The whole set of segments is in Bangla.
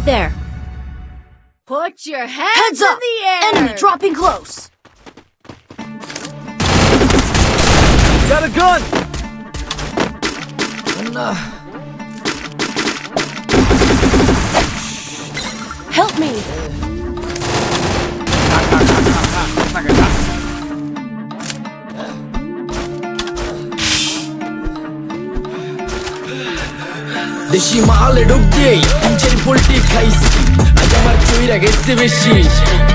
Right there. Put your hands Heads in up! the air. Enemy dropping close. Got a gun! Help me. দেশি মালে ডুব দিয়েই পোল্ট্রি খাইছি। আজ আমার চুইরা গেছে বেশি।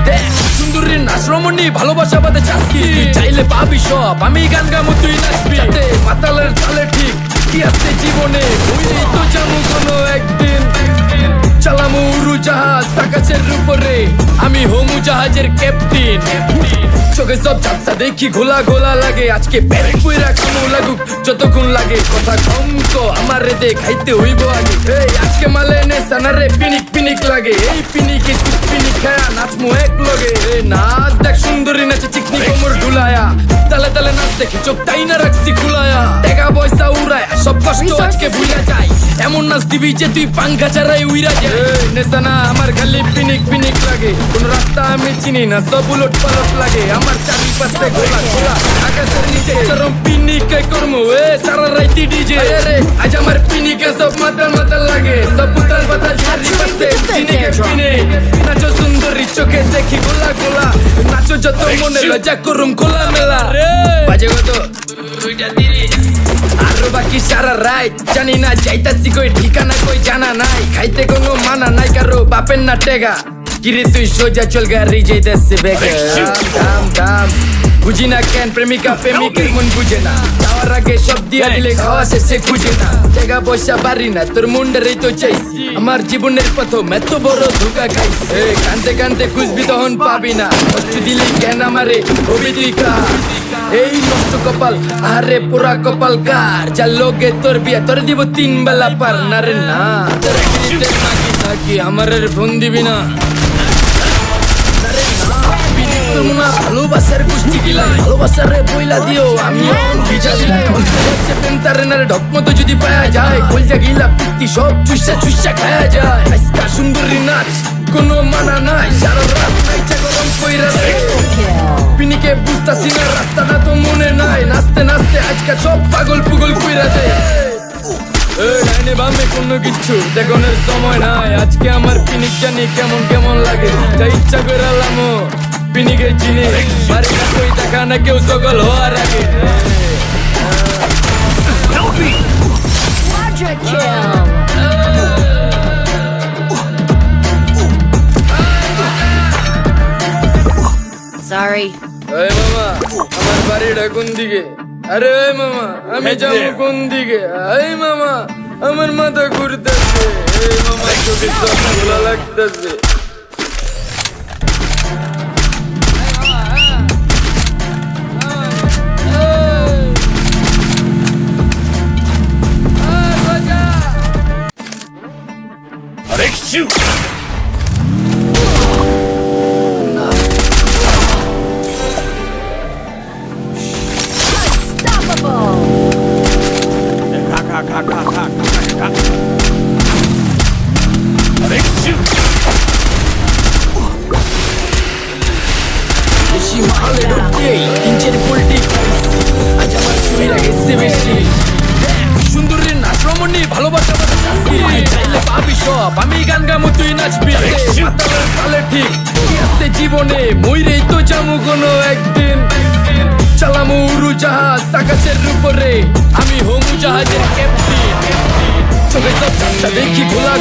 দেখ ভালোবাসা বাদে চাইলে পাবি সব, আমি গান তুই নাচবি। চালে ঠিক কি আছে জীবনে? বুঝলি তো জানো কোনো একদিন। চালামু উড়ু জাহাজ আকাশের উপরে। আমি হোমু জাহাজের ক্যাপ্টেন চোখে সব ঝাপসা দেখি ঘোলা ঘোলা লাগে। আজকে পেট পুইরা কামু লাগুক যতক্ষণ লাগে। কথা কম তো আমার রে দে খাইতে হইব আগে। এই আজকে মালে নে সানারে পিনিক পিনিক লাগে। এই পিনিকে পিনিক খায়া নাচমু এক লগে নাচ দেখ সুন্দরী নাচে চিকনি কোমর ঢুলায়া। তালে তালে নাচ দেখে চোখ তাই না রাখছি খুলায়া। টাকা পয়সা উড়ায় সব কষ্ট আজকে ভুলে যায় এমন নাচ দিবি যে তুই পাঙ্খা ছাড়াই উইরা যায় নেশানা আমার খালি পিনিক পিনিক লাগে। কোন রাস্তা আমি চিনি না সব উলট পালট লাগে। আমার চারিপাশে ঘোলা ঘোলা। আকাশের নিচে চরম পিনিকে কর্ম এ সারা রাইতি ডিজে। রে আজ আমার পিনিকে সব মাতাল মাতাল লাগে। সব উতাল পাতাল চারিপাশে পিনিকে পিনে। নাচো সুন্দরী চোখে দেখি গোলা গোলা। নাচো যত মনে লজ্জা করুম খোলা মেলা। রে বাজে কত? দুইটা তিরিশ। আরও বাকি সারা রাত। জানি না যাইতাছি কই ঠিকানা কই জানা নাই। খাইতে কোনো মানা নাই কারও বাপের না টেগা। কিরে তুই সোজা চল গাড়ি যাইতাছে বেগে। দাম দাম বুঝি না কেন প্রেমিকা প্রেমিকের মন বুঝে না। যাওয়ার আগে সব দিয়া দিলে খাওয়া শেষে খুঁজে না। জায়গা পয়সা বাড়ি না তোর মুন্ডারেই তো চাইছি। আমার জীবনের প্রথম এত বড় ধোকা খাইছি। কানতে কানতে খুঁজবি তখন পাবি না। কষ্ট দিলি কেন আমারে? খা এই নষ্ট কপাল আরে পুরা কপাল কার? যা লোকে তোর বিয়া তোর দিব তিন বেলা পার। না রে না। আমার ফোন দিবি না, করব না, ভালোবাসার গোষ্ঠী গিলা ভালোবাসার রে বইলা দিও আমি ভিজা দিলাই তারে না রে ঢকমতো যদি পায়া যায় কলজা গিলা পিত্তি সব চুষা চুষা খায়া যায়। আজকা সুন্দরী নাচ কোনো মানা নাই। সারা রাত নাইচা গরম কইরা রে পিনিকে বুঝতাছি না রাস্তাটা তো মনে নাই। নাচতে নাচতে আজকে সব পাগল পুগল কইরা দে এই ডাইনে বামে কোনো কিচ্ছু দেখানোর সময় নাই। আজকে আমার পিনিক জানি কেমন কেমন লাগে। তাই ইচ্ছা করে লামো। পিনিকে চিনি। বাড়ি কই দেখা না কেউ সকল হওয়ার আগে. Sorry. এই মামা আমার বাড়িটা কোন দিকে? আরে এই মামা আমি যাব কোন দিকে? এই মামা আমার মাথা ঘুরতেছে। এই মামা চোখে চোখ লাগতেছে। shoot! সব আমি গান গামো, তুই নাচবি। তাহলে ঠিক। আসতে জীবনে মইরেই তো জামু কোনো একদিন। চালামু উড়ু জাহাজ আকাশের উপরে আমি হোমু জাহাজের ক্যাপ্টেন চোখে সব দেখি ঘোলা